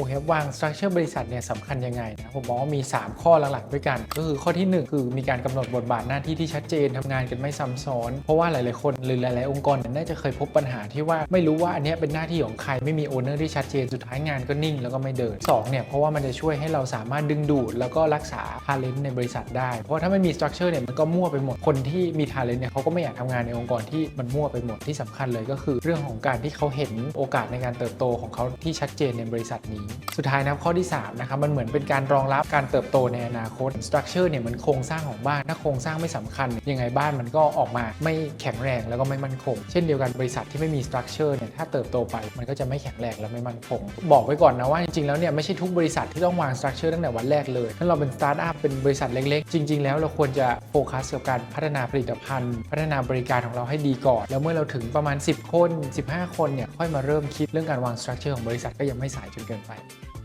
โอเควางสตรัคเจอร์บริษัทเนี่ยสำคัญยังไงนะผมมองว่ามี 3 ข้อหลักๆด้วยกัน ก็คือข้อทีหนึ่1 คือมีการกำหนดบทบาทหน้าที่ที่ชัดเจนทำงานกันไม่ซ้ำซ้อน เพราะว่าหลายๆคนหรือหลายๆองค์กรเนี่ยน่าจะเคยพบปัญหาที่ว่าไม่รู้ว่าอันนี้เป็นหน้าที่ของใครไม่มีโอเนอร์ที่ชัดเจนสุดท้ายงานก็นิ่งแล้วก็ไม่เดินสองเนี่ยเพราะว่ามันจะช่วยให้เราสามารถดึงดูด แล้วก็รักษา talent ในบริษัทได้ เพราะถ้าไม่มี structure เนี่ยมันก็มั่วไปหมดคนที่มี talent เนี่ยเขาก็ไม่อยากทำงานในองค์กรที่มันมั่วไปหมดที่สำคัญเลยก็คือ เรื่องของการที่เขาเห็นโอกาสในการเติบโตของเขาที่ชัดเจนในบริษัทนี้สุดท้ายนะครับข้อที่3นะครับมันเหมือนเป็นการรองรับการเติบโตในอนาคต structure เนี่ยเหมันโครงสร้างของบ้าน ถ้าโครงสร้างไม่สำคัญ ยังไงบ้านมันก็ออกมาไม่แข็งแรงแล้วก็ไม่มั่นคง เช่นเดียวกันบริษัทที่ไม่มี structure เนี่ยถ้าเติบโตไปมันก็จะไม่แข็งแรงและไม่มั่นคง บอกไว้ก่อนนะว่าจริงๆแล้วเนี่ยไม่ใช่ทุกบริษัทที่ต้องวาง structure ตั้งแต่วันแรกเลยถ้าเราเป็น start up เป็นบริษัทเล็กๆ จริง ๆ แล้วเราควรจะโฟกัสกับการพัฒนาผลิตภัณฑ์ พัฒนาบริการของเราให้ดีก่อน แล้วเมื่อเราถึงประมาณ 10 คน 15 คนเนี่ยค่อยมาเริ่มคิดเรื่องการวาง structure ของบริษัทก็ยังไม่สายจนเกินไปえ?